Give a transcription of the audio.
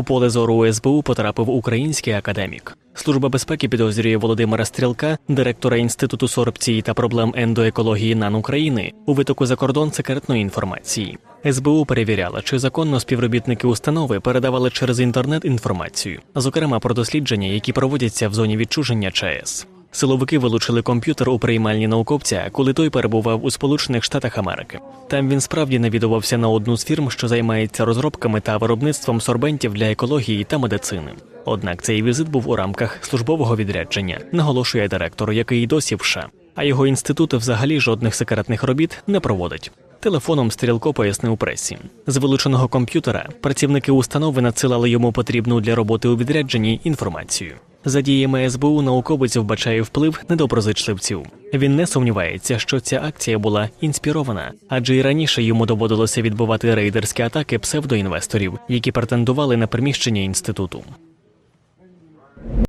У поле зору СБУ потрапив український академік. Служба безпеки підозрює Володимира Стрілка, директора інституту сорбції та проблем ендоекології НАН України, у витоку за кордон секретної інформації. СБУ перевіряла, чи законно співробітники установи передавали через інтернет інформацію, зокрема про дослідження, які проводяться в зоні відчуження ЧАЕС. Силовики вилучили комп'ютер у приймальні науковця, коли той перебував у Сполучених Штатах Америки. Там він справді навідувався на одну з фірм, що займається розробками та виробництвом сорбентів для екології та медицини. Однак цей візит був у рамках службового відрядження, наголошує директор, який досі в США. А його інститут взагалі жодних секретних робіт не проводить. Телефоном стрілко пояснив пресі. З вилученого комп'ютера працівники установи надсилали йому потрібну для роботи у відрядженні інформацію. За діями СБУ науковець вбачає вплив недоброзичливців. Він не сумнівається, що ця акція була інспірована, адже і раніше йому доводилося відбувати рейдерські атаки псевдоінвесторів, які претендували на приміщення інституту.